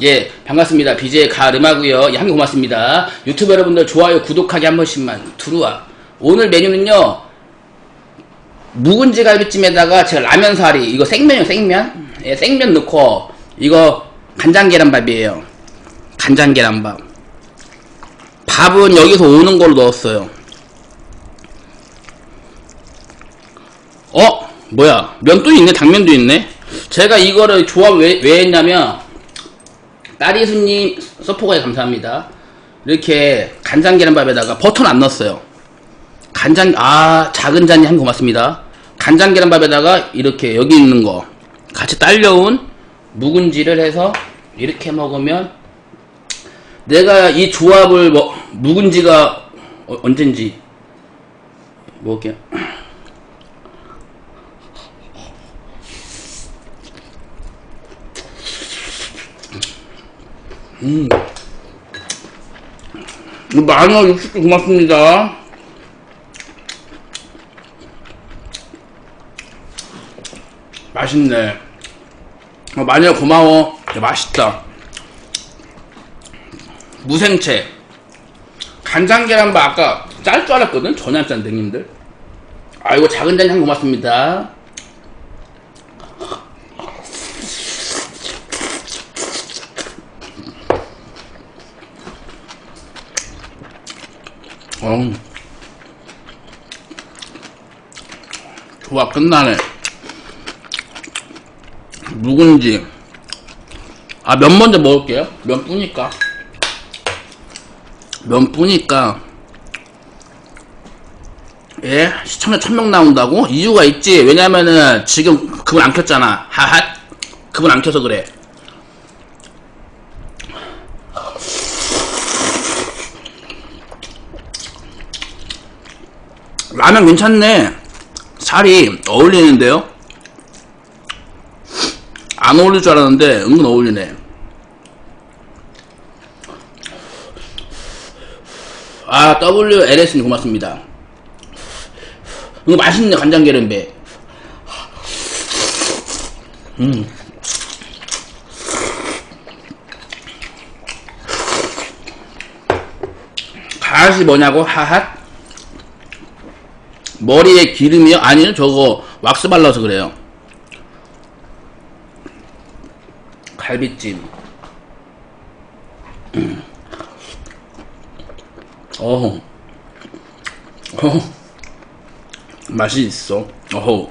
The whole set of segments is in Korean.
예, 반갑습니다. BJ 가르마고요. 예, 한개 고맙습니다. 유튜브 여러분들 좋아요, 구독하기 한 번씩만 들어와. 오늘 메뉴는요. 묵은지 갈비찜에다가 제가 라면 사리 이거 생면이요, 생면. 예, 생면 넣고 이거 간장 계란밥이에요. 간장 계란밥. 밥은 여기서 오는 걸로 넣었어요. 어? 뭐야? 면도 있네, 당면도 있네. 제가 이거를 조합 왜, 왜 했냐면 딸이수님 서포가에 감사합니다. 이렇게 간장 계란밥에다가 버터는 안 넣었어요. 간장 아 작은 잔이 한 고맙습니다. 간장 계란밥에다가 이렇게 여기 있는 거 같이 딸려온 묵은지를 해서 이렇게 먹으면 내가 이 조합을 뭐 묵은지가 어, 언젠지 먹을게요. 음. 만원 60개 고맙습니다. 맛있네. 어, 마녀 고마워. 야, 맛있다. 무생채. 간장 계란밥 아까 짤 줄 알았거든? 전혀 안 짠데, 님들. 아, 이거 작은 한 고맙습니다. 어. 조합 끝나네. 묵은지. 아, 면 먼저 먹을게요. 면 뿌니까. 면 뿌니까. 예? 시청자 천명 나온다고? 이유가 있지. 왜냐면은 지금 그분 안 켰잖아. 하핫. 그분 안 켜서 그래. 라면 괜찮네. 살이 어울리는데요? 안 어울릴 줄 알았는데 은근 어울리네. 아, WLS님 고맙습니다. 이거 맛있네, 간장 계란배. 음. 가시 뭐냐고? 하핫? 머리에 기름이요? 아니요, 저거 왁스 발라서 그래요. 갈비찜. 음. 어허. 어허. 맛이 있어. 어허.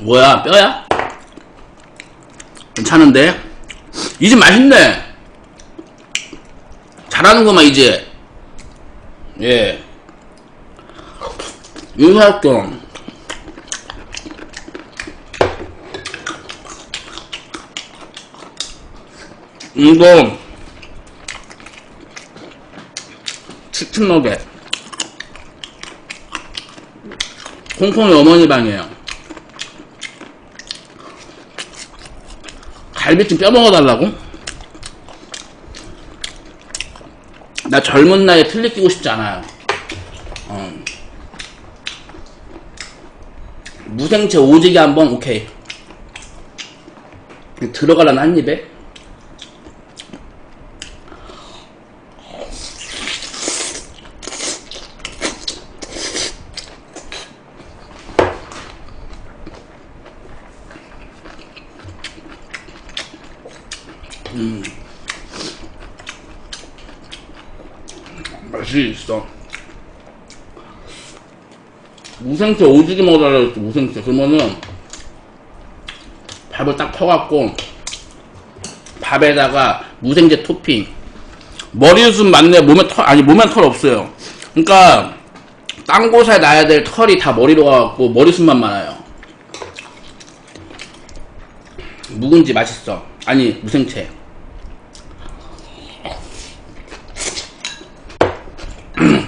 뭐야, 뼈야? 괜찮은데? 이 집 맛있네! 잘하는구만, 이제. 예. 윤사학경. 이거 치킨 너겟 홍콩의 어머니 방이에요 갈비찜 뼈 먹어달라고? 나 젊은 나이에 틀리 끼고 싶지 않아요 어. 무생채 오지게 한번 오케이 들어가려나 한 입에? 맛이 있어. 무생채 오지게 먹어달라고 했지, 무생채. 그러면은, 밥을 딱 퍼갖고, 밥에다가 무생채 토핑. 머리숱 맞네, 몸에 털, 아니, 몸에 털 없어요. 그니까, 딴 곳에 놔야 될 털이 다 머리로 가갖고, 머리숱만 많아요. 묵은지 맛있어. 아니, 무생채. 음.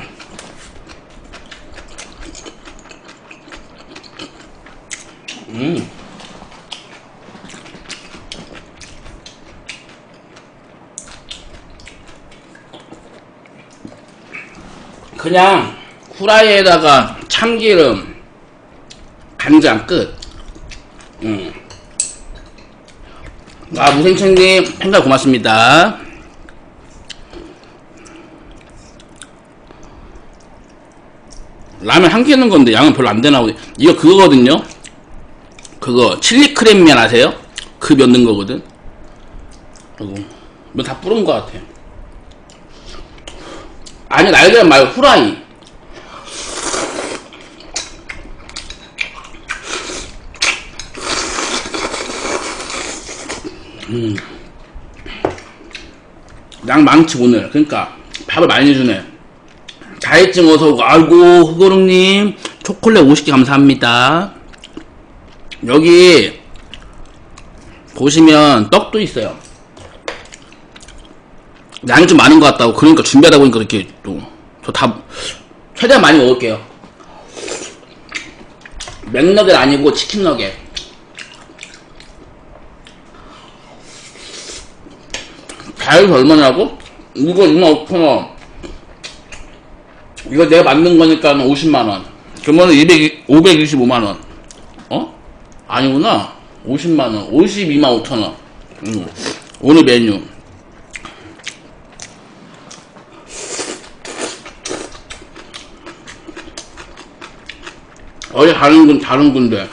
그냥 후라이에다가 참기름, 간장 끝. 음. 아, 무생채님, 생각 고맙습니다. 라면 한개 넣은 건데 양은 별로 안 되나 보네. 이거 그거거든요. 그거 칠리 크랩면 아세요? 그 면 넣은 거거든. 그리고 면다 뿌른 것 같아. 아니 날개면 말고 후라이. 음. 양 많지 오늘. 그러니까 밥을 많이 주네. 자해증 어서 오고 아이고 후거릉님. 초콜릿 50개 감사합니다. 여기 보시면 떡도 있어요. 양이 좀 많은 것 같다고 그러니까 준비하다 보니까 이렇게 또 저 다 최대한 많이 먹을게요. 맥너겟 아니고 치킨 너겟. 가격이 얼마냐고? 이거 25,000원 이거 내가 만든 거니까 50만원. 그러면 200, 525만원. 어? 아니구나. 50만원. 52만 5천원. 음. 오늘 메뉴. 어디 다른 군, 다른 군데.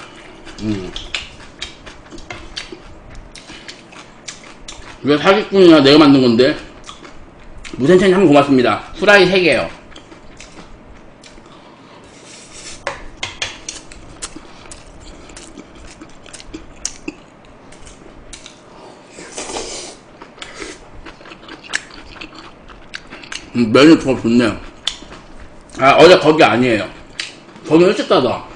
음. 이거 사기꾼이야. 내가 만든 건데. 무센첸 참 고맙습니다. 후라이 3개요. 음, 메뉴 더 좋네요. 아, 어제 거기 아니에요. 거기 일찍 닫아.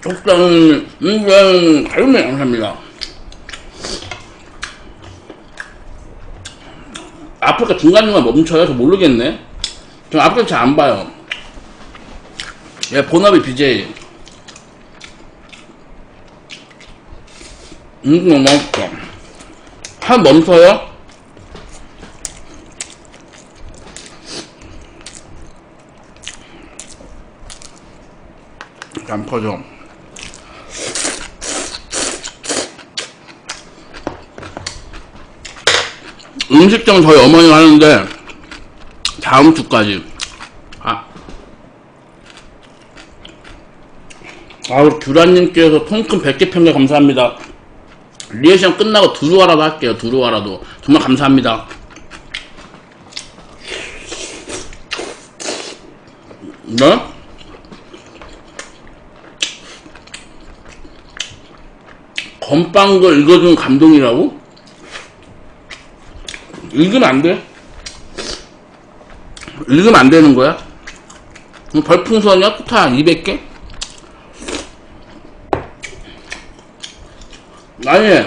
적당히, 음, 가요면 감사합니다. 아프리카 중간중간 멈춰요? 저 모르겠네. 저 아프리카 잘 안 봐요. 얘 본업이 BJ. 음, 너무 맛있다. 한 멈춰요? 안 퍼져. 음식점 저희 어머니가 하는데 다음 주까지 아 아우 규란님께서 통큰 100개 평가 감사합니다 리액션 끝나고 두루와라도 할게요 두루와라도 정말 감사합니다 네? 건빵걸 읽어주는 감동이라고? 읽으면 안 돼? 읽으면 안 되는 거야? 그럼 별풍선이야? 포타 200개? 아니,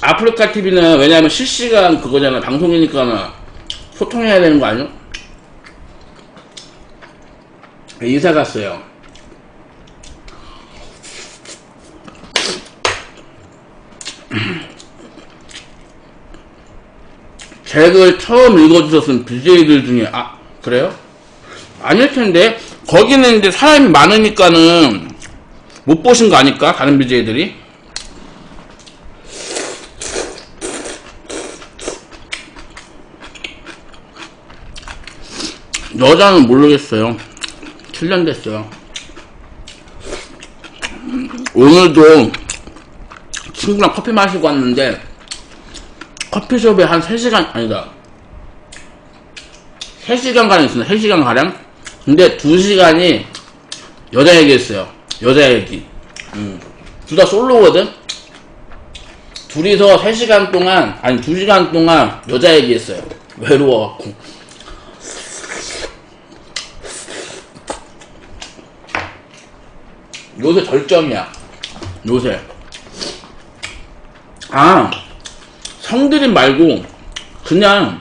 아프리카 TV는 왜냐면 실시간 그거잖아. 방송이니까 소통해야 되는 거 아니야? 이사 갔어요. 책을 처음 읽어주셨은 BJ들 중에 아 그래요? 아닐 텐데 거기는 이제 사람이 많으니까는 못 보신 거 아닐까 다른 BJ들이 여자는 모르겠어요. 7년 됐어요. 오늘도 친구랑 커피 마시고 왔는데 커피숍에 한 3시간 아니다. 3시간가량 있습니다. 3시간가량? 근데 2시간이 여자 얘기했어요. 여자 얘기. 음. 둘다 솔로거든? 둘이서 3시간 동안 아니 2시간 동안 여자 얘기했어요. 외로워갖고 요새 절정이야. 요새. 아 성드림 말고 그냥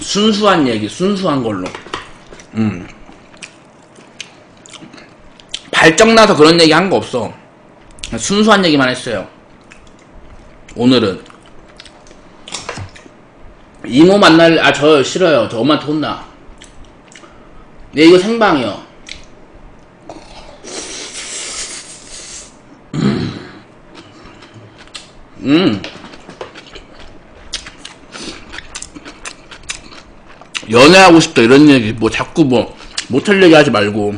순수한 얘기 순수한 걸로. 음. 발정나서 그런 얘기 한 거 없어. 순수한 얘기만 했어요. 오늘은. 이모 만날 아 저 싫어요. 저 엄마한테 혼나. 네, 이거 생방이요. 음. 연애하고 싶다 이런 얘기 뭐 자꾸 뭐 못할 얘기 하지 말고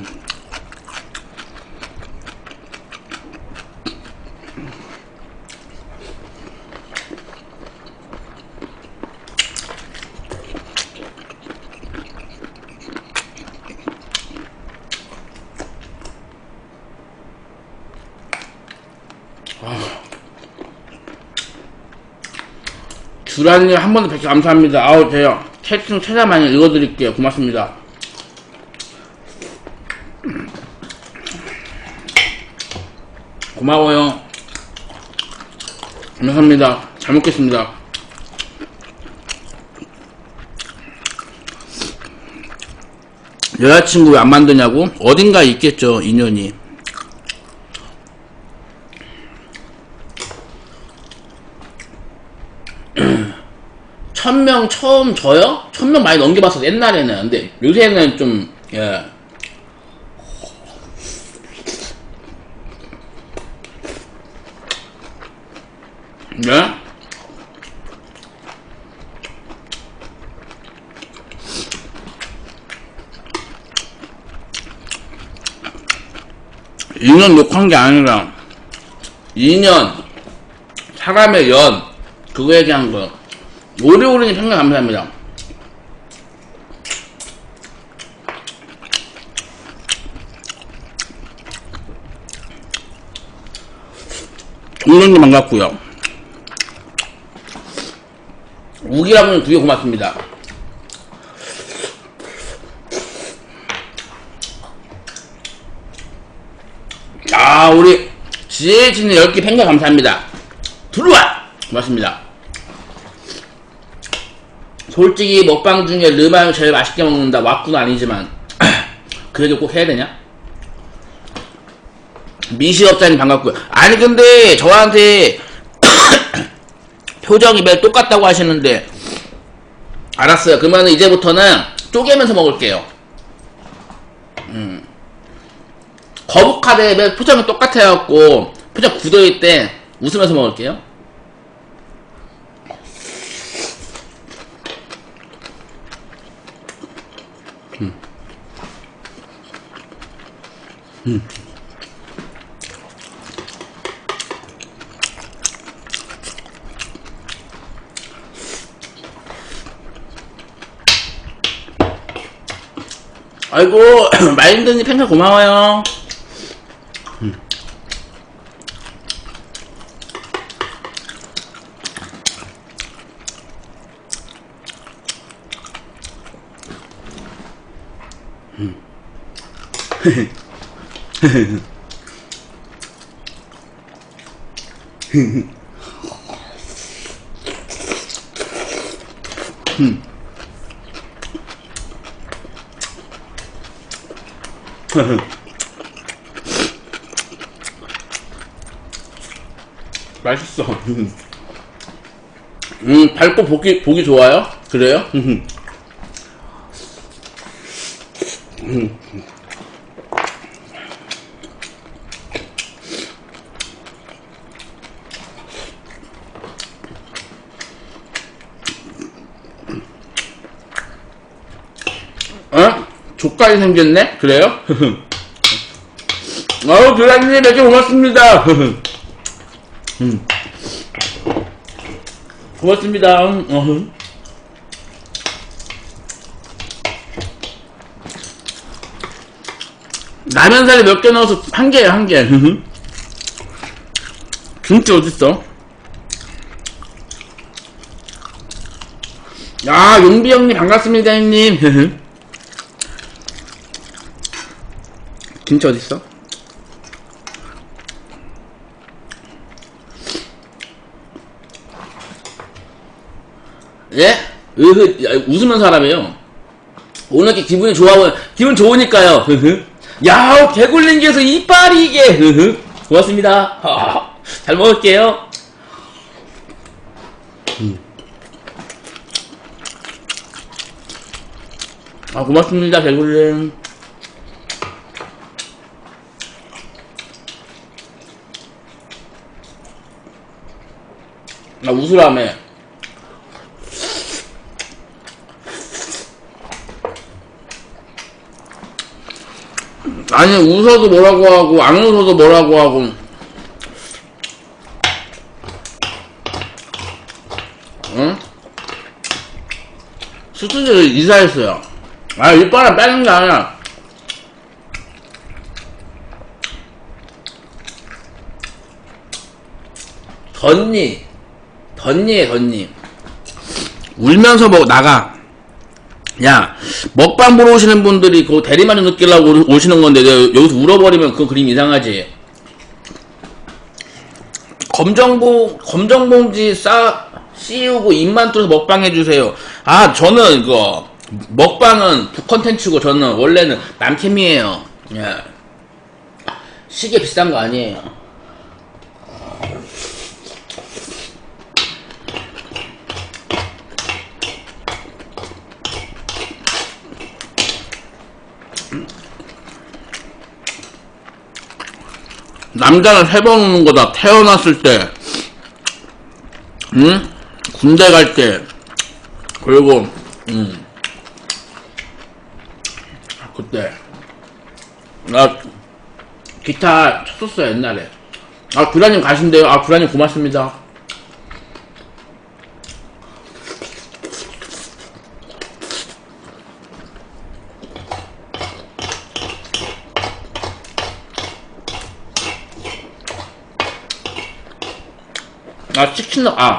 주라님 한 번 더 뵙기 감사합니다. 아우 제요 채팅 최대한 많이 읽어드릴게요. 고맙습니다. 고마워요. 감사합니다. 잘 먹겠습니다. 여자친구 왜 안 만드냐고? 어딘가 있겠죠, 인연이. 천명 처음 저요? 천명 많이 넘겨봤어 옛날에는 근데 요새는 좀 예. 네? 인년 욕한 게 아니라 2년 사람의 연 그거 얘기한 거 오래오래님 평가 감사합니다. 종련님 반갑고요. 우기라분 두개 고맙습니다. 아 우리 지혜진님 10개 평가 감사합니다. 들어와! 고맙습니다. 솔직히 먹방 중에 르바를 제일 맛있게 먹는다. 왁구는 아니지만. 그 얘기 꼭 해야 되냐? 미시업자님 반갑고요. 아니 근데 저한테 표정이 매일 똑같다고 하시는데. 알았어요. 그러면 이제부터는 쪼개면서 먹을게요. 음. 거북하대. 매일 표정이 똑같아갖고. 표정 굳어있을 때 웃으면서 먹을게요 아이고 마인드님 팬카 고마워요 음. 음. 맛있어. 음, 밟고 보기, 보기 좋아요? 그래요? 어? 족까지 생겼네? 그래요? 어우, 교장님, 몇개 고맙습니다. 음. 고맙습니다. 음, 어흥. 라면사리 몇개 넣어서 한 개에요, 한 개. 으흠. 김치 어딨어? 야, 용비 형님 반갑습니다, 형님. 김치 어딨어? 예? 으흐, 야, 웃으면서 하라며요. 오늘 이렇게 기분이 좋아, 보 기분 좋으니까요. 흐흐. 야, 개굴린기에서 이빨이 이게. 흐흐. 고맙습니다. 하하. 잘 먹을게요. 음. 아, 고맙습니다, 개굴님. 나 웃으라며. 아니, 웃어도 뭐라고 하고, 안 웃어도 뭐라고 하고. 응? 스튜디오를 이사했어요. 아, 이빨을 빼는 게 아니라. 덧니. 덧니에 덧니. 울면서 뭐, 나가. 야, 먹방 보러 오시는 분들이 그 대리만족 느끼려고 오- 오시는 건데, 여기서 울어버리면 그 그림 이상하지. 검정봉, 검정봉지 싸, 씌우고 입만 뚫어서 먹방 해주세요. 아, 저는 이거, 먹방은 북컨텐츠고 저는 원래는 남캠이에요. 예. 시계 비싼 거 아니에요. 남자는 우는 거다. 태어났을 때, 응? 군대 갈 때, 그리고, 음, 그때, 나 기타 쳤었어요, 옛날에. 아, 구라님 가신대요. 아, 구라님 고맙습니다. 아, 치킨, 넣- 아.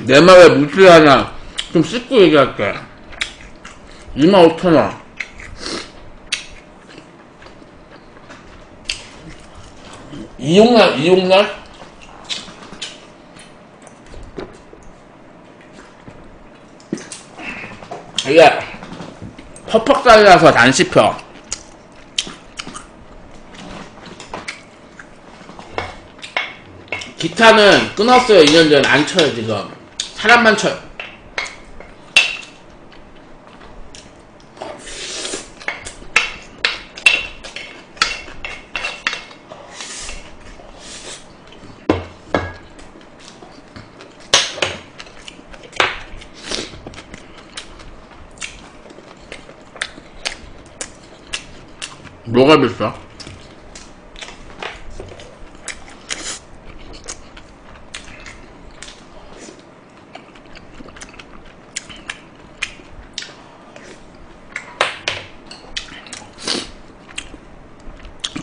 내 말에 무시하냐. 좀 씻고 얘기할게. 25,000원. 이용날, 이용날? 이게 퍽퍽살이라서 안 씹혀. 기타는 끊었어요. 2년 전에 안 쳐요 지금. 사람만 쳐요. 뭐가 비싸?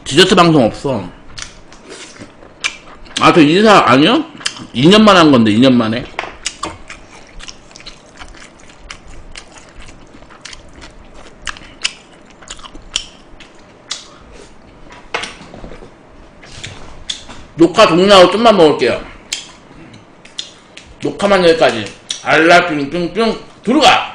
디저트 방송 없어. 아, 저 이사 아니요? 2년 만 한 건데, 2년 만에. 녹화 종료하고 좀만 먹을게요. 녹화만 여기까지. 알라 뿅뿅뿅 들어가!